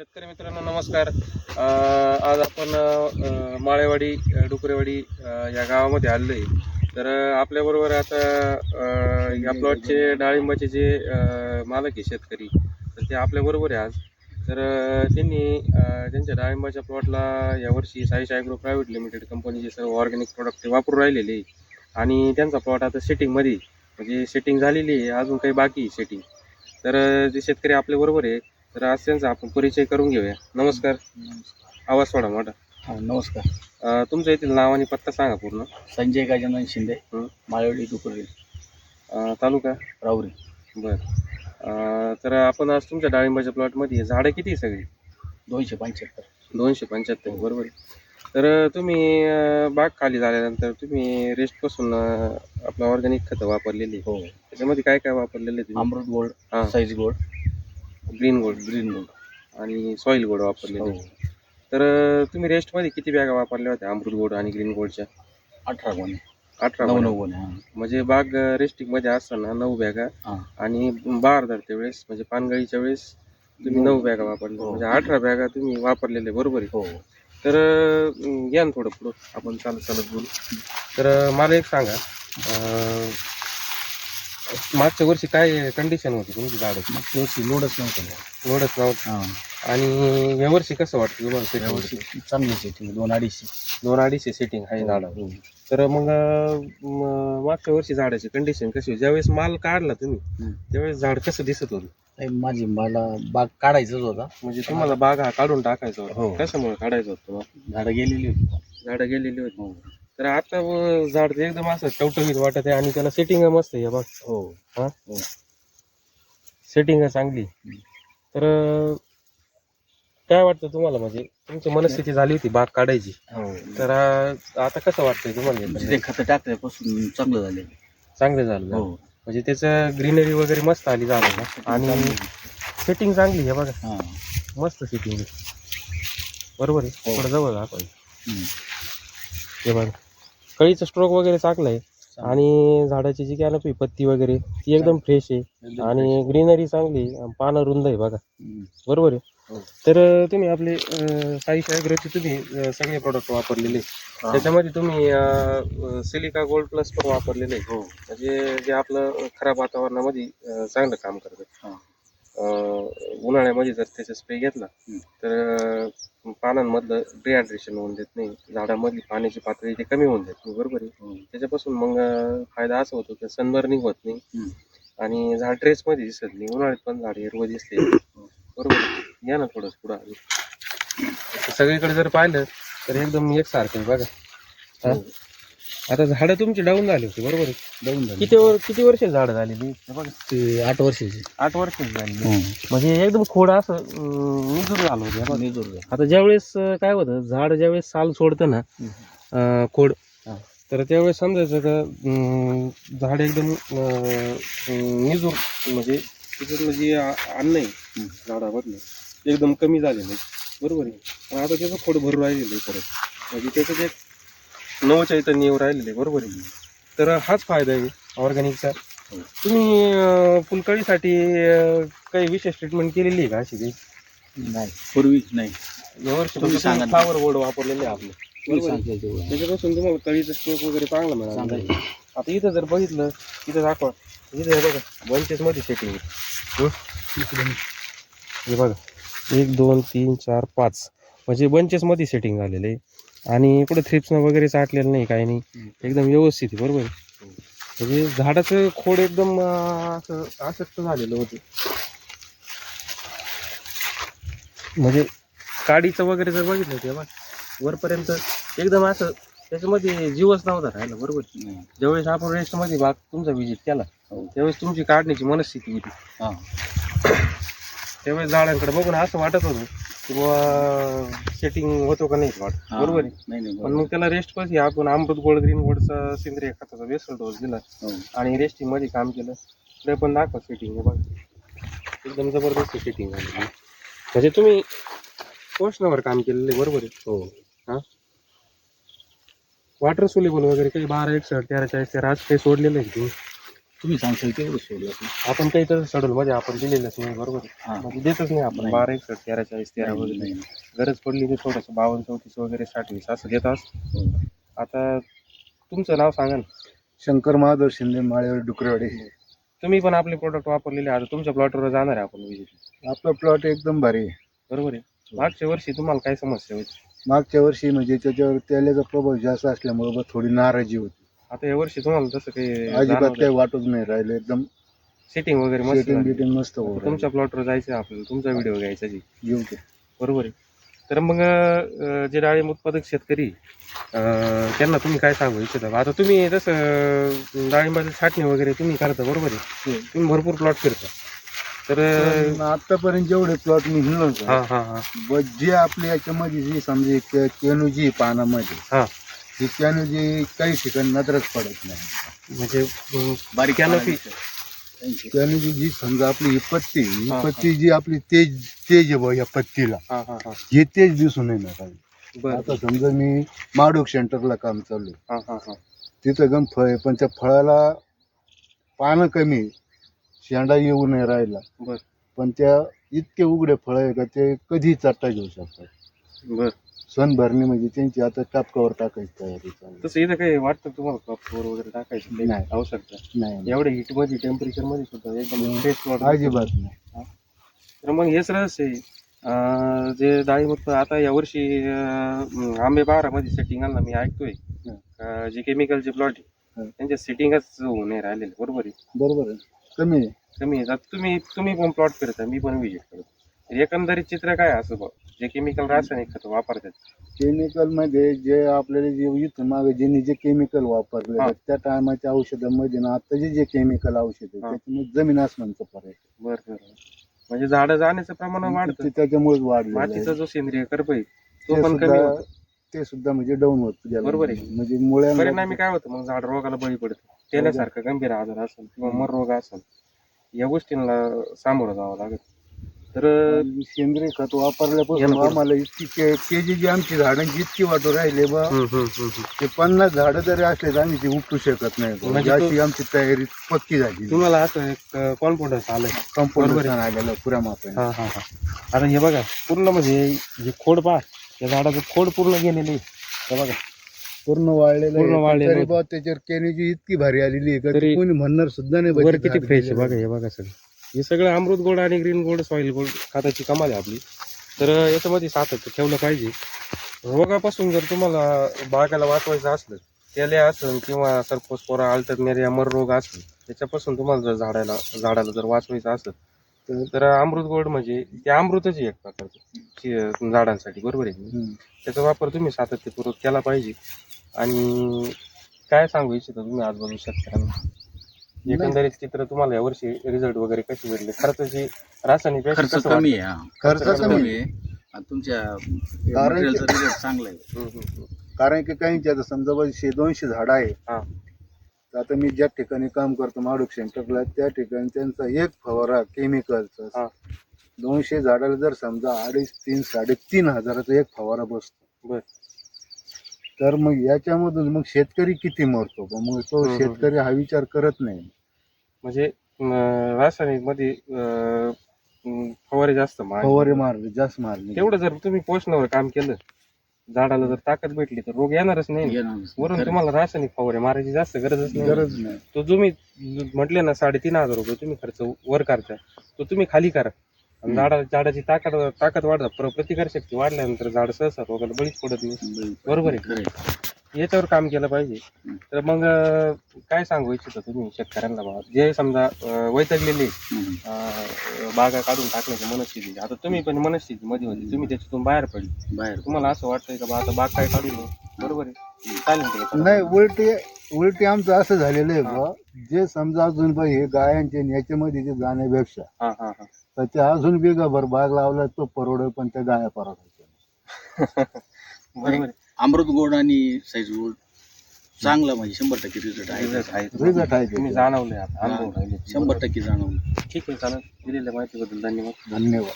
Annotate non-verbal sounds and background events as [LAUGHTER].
शेतकरी मित्रांनो नमस्कार. आज आपण माळेवाडी डुकरेवाडी या गावामध्ये आलेलो आहे तर आपल्याबरोबर आता या प्लॉटचे डाळिंबाचे जे मालक आहे शेतकरी तर ते आपल्याबरोबर आहे आज. तर त्यांनी त्यांच्या डाळिंबाच्या प्लॉटला यावर्षी साईश ॲग्रो प्रायव्हेट लिमिटेड कंपनीचे सर्व ऑर्गॅनिक प्रोडक्ट ते वापरून राहिलेले आहे. आणि त्यांचा प्लॉट आता सेटिंगमध्ये म्हणजे सेटिंग झालेली आहे अजून काही बाकी आहे सेटिंग तर जे शेतकरी आपल्याबरोबर आहे तर आज त्यांचा आपण परिचय करून घेऊया. नमस्कार. आवाज सोडा मोठा. हा नमस्कार. अं, तुमच्या येथील नाव आणि पत्ता सांगा पूर्ण. संजय गजानन शिंदे हं. माळवडी डुकुर्ली अं, तालुका? राऊरी बर. तर आपण आज तुमच्या डाळिंबाच्या प्लॉटमध्ये झाडं किती आहे सगळी? दोनशे पंच्याहत्तर. दोनशे पंच्याहत्तर बरोबर आहे. तर तुम्ही अं, बाग खाली झाल्यानंतर तुम्ही रेस्टपासून अं, आपलं ऑर्गॅनिक खतं वापरलेली आहे. हो. त्याच्यामध्ये काय काय वापरलेले तुम्ही? अमृत गोल्ड हां. Size gold green gold green gold. आणि सॉईल गोल्ड वापरलेले. हो. तर तुम्ही रेस्टमध्ये किती बॅगा वापरल्या होत्या? अमृत गोल्ड आणि ग्रीन गोल्डच्या? अठरा गोणे. अठरा नऊ. नऊ गोणे हां. म्हणजे बाग रेस्टिंगमध्ये असताना नऊ बॅगा आणि बार धरते वेळेस म्हणजे पानगळीच्या वेळेस तुम्ही नऊ बॅगा वापरल्या. हो. म्हणजे अठरा बॅगा तुम्ही वापरलेले बरोबर आहे. हो. तर अं, या ना थोडं पुढं. आपण चालत चालत बोलू. तर मला एक सांगा. मागच्या वर्षी काय कंडिशन होती तुमची झाडाची मग तेवढी लोडच नव्हतं. एवढंच नव्हतं. हां. आणि यावर्षी कसं वाटतं तुम्हाला setting? यावर्षी चांगली सेटिंग दोन अडीचशे. दोन अडीचशे सेटिंग आहे झाडावर हो. तर मग म- मागच्या वर्षी झाडाची कंडिशन कशी होती? ज्यावेळेस माल काढला तुम्ही हं. त्यावेळेस झाड कसं दिसत होतं? नाही, माझी मला बाग काढायचंच होता. म्हणजे तुम्हाला बाग हा काढून टाकायचा होता. हो. कशामुळे काढायचं होतं? तुम्हाला झाडं गेलेली होती. झाडं गेलेली होती. हो. तर आता व झाड ते एकदम असं टवटवीत वाटत आहे आणि त्याला सेटिंग मस्त आहे हे बघ. हो. हा? हो. सेटिंग चांगली. तर काय वाटतं तुम्हाला? म्हणजे तुमची मनस्थिती झाली होती बाग काढायची. हो. तर आता कसं वाटतंय तुम्हाला हे? ते खतं टाकल्यापासून चांगलं झाले. चांगलं झालं हो. म्हणजे त्याचं ग्रीनरी वगैरे मस्त आली झालं आणि सेटिंग चांगली आहे बघा. हां. मस्त सेटिंग बरोबर आहे? हो. थोडं जवळ आपण हं. हे बघा. कळीचं स्ट्रोक वगैरे चांगलं आहे आणि झाडाची जी कॅनपी पत्ती वगैरे ती एकदम फ्रेश आहे आणि ग्रीनरी चांगली आहे, पानं रुंद आहे बघा. बरोबर आहे हो. तर तुम्ही आपले साई ॲग्रोचे तुम्ही अं, सगळे प्रोडक्ट वापरलेले. त्याच्यामध्ये तुम्ही सिलिका गोल्ड प्लस पण वापरलेले आहे. हो म्हणजे जे आपलं खराब वातावरणामध्ये अं, चांगलं काम करतं हां. अं, उन्हाळ्यामध्ये जर त्याचा स्प्रे घेतला. तर पानांमधलं डिहायड्रेशन होऊन देत नाही झाडामधली पाण्याची पातळी ते कमी होऊन देत नाही बरोबर आहे. त्याच्यापासून मग फायदा असा होतो की सनबर्निंग होत नाही. आणि झाड ड्रेसमध्ये दिसत नाही उन्हाळ्यात पण झाड हिरवं दिसते बरोबर आहे. या ना थोडं पुढं आधी. सगळीकडे जर पाहिलं तर एकदम एकसारखं बघा. आता झाडं तुमची डाऊन झाली होती बरोबर आहे जाऊन झाली. किती वर किती वर्ष झाडं झालेली हे बघा ते आठ वर्षाची आठ वर्ष झाली. म्हणजे एकदम खोड असं अं, निजून झालं होतं हे बघा. निजूर झाली. आता ज्यावेळेस अं, काय होतं झाड ज्यावेळेस साल सोडतं ना अं, खोड हा. तर त्यावेळेस समजायचं का अं, झाड एकदम अं, अं, निजूर म्हणजे त्याच्यातलं जे आ- अन्न आहे हं. झाडामधलं ते एकदम कमी झालेलं आहे बरोबर आहे पण आता त्याचं खोड भरून राहिलेलं आहे परत म्हणजे त्याचं एक नवचैतन्य येऊन राहिलेलं बरोबर आहे. तर हाच फायदा आहे ऑर्गॅनिकचा. तुम्ही फुलकळीसाठी काही विशेष ट्रीटमेंट केलेली आहे का अशी काही? नाही पूर्वी नाही. यावर्षी तुम्ही सांगा ना. फ्लावर बोर्ड वापरलेले आहे आपले. तुम्ही बरोबर आहे. सांगितलं तेवढं. त्याच्यापासून तुम्हाला कळीचं स्ट्रोक वगैरे चांगला मिळाला. आता इथं जर बघितलं इथं दाखवा. इथं हे बघा बंचेस मध्ये सेटिंग हे? बघा. एक दोन तीन चार पाच. म्हणजे बंचेस मध्ये सेटिंग झालेलं आहे. आणि पुढे थ्रिप्सनं वगैरे चाटलेलं नाही काही नाही. एकदम व्यवस्थित आहे बरोबर आहे? म्हणजे झाडाचं खोड एकदम अं, असं आसक्त झालेलं होतं म्हणजे काडीचं वगैरे जर बघितलं ते बघ वरपर्यंत एकदम असं त्याच्यामध्ये जीवच नव्हता राहिला बरोबर. ज्यावेळेस आपण रेस्टमध्ये बाग तुमचा विजिट केला हो. त्यावेळेस तुमची काढण्याची मनस्थिती होती हां. त्यावेळेस झाडांकडे बघून असं वाटत होतं की बाबा सेटिंग होतो का नाही वाटत हां. बरोबर आहे. नाही नाही पण बरोबर. मग त्याला रेस्ट पाहिजे आपण अमृत गोल्ड ग्रीन गोल्डचा सेंद्रिय खताचा बेसल डोस दिला. हो. आणि रेस्टिंगमध्ये काम केलं. ते पण दाखवा सेटिंग हे बघ. एकदम जबरदस्त सेटिंग झाली म्हणजे तुम्ही पोषणावर काम केलेलं आहे बरोबर आहे. हो. हा? वॉटर सोलेबल वगैरे काही बारा एकसठ तेरा चाळीस तेरा असं काही सोडलेलं आहे का तुम्ही. तुम्ही सांगशाल तेवढं सोडलं असेल. आपण काही तर शेड्यूल मध्ये आपण दिलेलंच नाही बरोबर आहे. हा. म्हणजे देतच नाही आपण नाही. बारा एक तेरा चाळीस तेरा नाही, वगैरे नाही. गरज पडली तर थोडंसं बावन्न चौतीस वगैरे साठ वीस असं देत असतो हो. आता तुमचं नाव सांगा ना शंकर महादेव शिंदे माळेवाडी डुकरेवाडी तुम्ही पण आपले प्रोडक्ट वापरलेले आता तुमच्या प्लॉटवर जाणार आहे आपण विजिट आपला प्लॉट एकदम भारी आहे बरोबर आहे मागच्या वर्षी तुम्हाला काय समस्या होती मागच्या वर्षी म्हणजे त्याच्यावर तेलाचा प्रभाव जास्त असल्यामुळे थोडी नाराजी होती आता या वर्षी तुम्हाला तसं काही अजिबात काही वाटत नाही राहिलं एकदम. सेटिंग वगैरे मस्त सेटिंग झाली. बिटिंग मस्त होऊ तुमच्या प्लॉटवर जायचं आपल्याला. तुमचा व्हिडिओ घ्यायचा जी बरोबर आहे. तर मग अं, जे डाळिंब उत्पादक शेतकरी अं, त्यांना तुम्ही काय सांगू इच्छिता? आता तुम्ही जसं अं, डाळिंबाची छाटणी वगैरे तुम्ही करता बरोबर आहे. तुम्ही भरपूर प्लॉट फिरता. तर अं, पण आतापर्यंत जेवढे प्लॉट मी हा हा हा. ब- जे आपल्या याच्यामध्ये जी समजा के- केनूजी आहे पानामध्ये हा. ती केनूजी काही ठिकाणी नजरच पडत नाही. म्हणजे अं, बारीक. कॅनोपी पानाची. केनूजी जी समजा आपली ही पत्ती ही हा, हा. पत्ती जी आपली तेज तेज आहे बा या पत्तीला. हा हा हा. हे तेज दिसून येणार आहे. बरं. आता समजा मी माडूक सेंटरला काम चालू आहे. हा हा हा. तिथं गम फळ आहे पण त्या फळाला पानं कमी आहे. शेंडा येऊ नाही राहिला. बर. पण त्या इतके उघडे फळ आहे का ते कधी चट्टा घेऊ शकतात. बर. सण भरणी म्हणजे त्यांची आता टापकावर टाकायची तयारी चालू आहे. तसं इथं काही वाटतं तुम्हाला क्रॉप्सवर वगैरे टाकायचं काही नाही. आवश्यकता नाही? एवढ्या हिटमध्ये टेम्परेचरमध्ये सुद्धा एकदम फ्रेश प्लॉट अजिबात नाही. तर मग हेच रहस्य आहे. अं, जे डाळिंब आता यावर्षी अं, आंबे बारामध्ये सेटिंग आलं मी ऐकतोय. हं. अं, जे केमिकलचे प्लॉट हं. त्यांच्या सेटिंगच होऊ नाही राहिलेले. बरोबर आहे? बरोबर आहे. कमी आहे. कमी आहे. आता तुम्ही तुम्ही पण प्लॉट फिरता मी पण विजिट करतो. एकंदरीत चित्र काय असं बघ. जे केमिकल रासायनिक खत वापरतात केमिकलमध्ये जे आपल्याला जे इथून मागे ज्यांनी जे केमिकल वापरले हा. त्या टायमाच्या औषधामध्ये ना आताचे जे केमिकल औषध आहे हा. त्याच्यामध्ये जमीन आसमानचा फरक. बरं बरं म्हणजे झाडं जाण्याचं प्रमाण वाढतं ते त्याच्यामुळेच वाढलेलं मातीचा जो सेंद्रिय कर्ब आहे ते तो पण कमी होतो ते सुद्धा म्हणजे डाऊन होत गेलं. बरोबर आहे. म्हणजे मुळ्यांना परिणामी काय होतं मग झाड रोगाला बळी पडतं तेल्यासारखं गंभीर आजार असेल किंवा मर रोग असेल या गोष्टींना सामोरं जावं लागत तर सेंद्रिय खत वापरल्यापासून. आम्हाला इतकी के के जी जी आमची झाडांची इतकी वाटू राहिले बा. ते पन्नास झाडं जरी असले तर आम्ही ते उपटू शकत नाही. म्हणजे अशी आमची तयारी पक्की झाली तुम्हाला असं एक कॉन्फिडन्स आलंय. आलेलं पुऱ्या हा आता हे बघा पूर्ण म्हणजे हे खोड पहा या झाडाचं खोड पूर्ण गेलेले हे बघा पूर्ण वाळलेलं पूर्ण. वाळलेलं त्याच्यावर केनीची इतकी भारी आलेली आहे कोणी म्हणणार सुद्धा नाही किती फ्रेश आहे बघा हे बघा सगळं हे सगळं अमृत गोड आणि ग्रीन गोल्ड सॉइल गोल्ड खताची कमाल आहे आपली. तर याच्यामध्ये सातत्य ठेवलं पाहिजे. रोगापासून जर तुम्हाला बागाला वाचवायचं असलं त्याले असेल किंवा सर्पोस्पोरा अल्टरनेरिया मर रोग असेल त्याच्यापासून तुम्हाला जर झाडाला झाडाला जर वाचवायचं असेल तर- अमृत गोल्ड म्हणजे ते अमृतच एक प्रकारचं झाडांसाठी बरोबर आहे. त्याचा वापर तुम्ही सातत्यपूर्वक केला पाहिजे. आणि काय सांगू इच्छिता तुम्ही आजबाजू शेतकऱ्यांना? एकंदरीत चित्र तुम्हाला यावर्षी रिझल्ट वगैरे कसे भेटले खर्चाची रासायनिकपेक्षा खर्च कसं कमी आहे हा खर्च खर्च कमी कमी आहे आणि तुमच्या कारण की- material चा result चांगला आहे वाटतं? हम्म, हम्म, हम्म. कारण की आता समजा दोनशे झाडं आहे हा. तर आता मी ज्या ठिकाणी काम करतो माडूक सेंटरला त्या ठिकाणी त्यांचा एक फवारा हा. केमिकलचा दोनशे झाडाला जर समजा अडीच तीन साडेतीन हजाराचा एक फवारा बसतो बर. तर मग याच्यामधून मग शेतकरी किती मरतो? मग तो हम्म, हम्म. शेतकरी हा विचार करत नाही म्हणजे अं, रासायनिकमध्ये अं, अं, फवारे जास्त मार फवारे मारले जास्त मारले तेवढं जर तुम्ही पोषणावर काम केलं झाडाला जर ताकद भेटली तर रोग येणारच नाही ना. वरून. तुम्हाला रासायनिक फवारे मारायची जास्त गरजच नाही गरज नाही तो तुम्ही म्हटले ना साडेतीन हजार रुपये तुम्ही खर्च वर करताय तो तुम्ही खाली करा आणि. झाडा झाडाची ताकद ताकद वाढतात प्र- प्रतिकार शक्ती वाढल्यानंतर झाड सहसा रोगाला बळीच पडत नाही. बरोबर आहे. याच्यावर काम केलं पाहिजे. तर मग काय सांगू इच्छिता तुम्ही शेतकऱ्यांना बाबा जे समजा वैतागलेले बागा काढून टाकण्याची मनस्थिती. आता तुम्ही पण मनस्थिती मध्ये होती. तुम्ही त्याच्यातून बाहेर पडले. बाहेर तुम्हाला असं वाटतंय का बा आता बाग काय काढू नये बरोबर आहे. चालेल. नाही? उलटी उलटी आमचं असं झालेलं आहे बा जे समजा अजून हे गायांचे आणि याच्यामध्ये जे जाण्यापेक्षा तर ते अजून बिगाभर बाग लावला तो परवडेल पण त्या गाया परवडायच्या [LAUGHS] बरोबर आहे. अमृत गोड आणि साईज गोड चांगला म्हणजे शंभर टक्के रिझल्ट आहे. रिझल्ट आहे. तुम्ही त्याचे. जाणवले आता अनुभव राहिले. शंभर टक्के जाणवलं. ठीक आहे चालेल. दिलेल्या माहितीबद्दल धन्यवाद. धन्यवाद.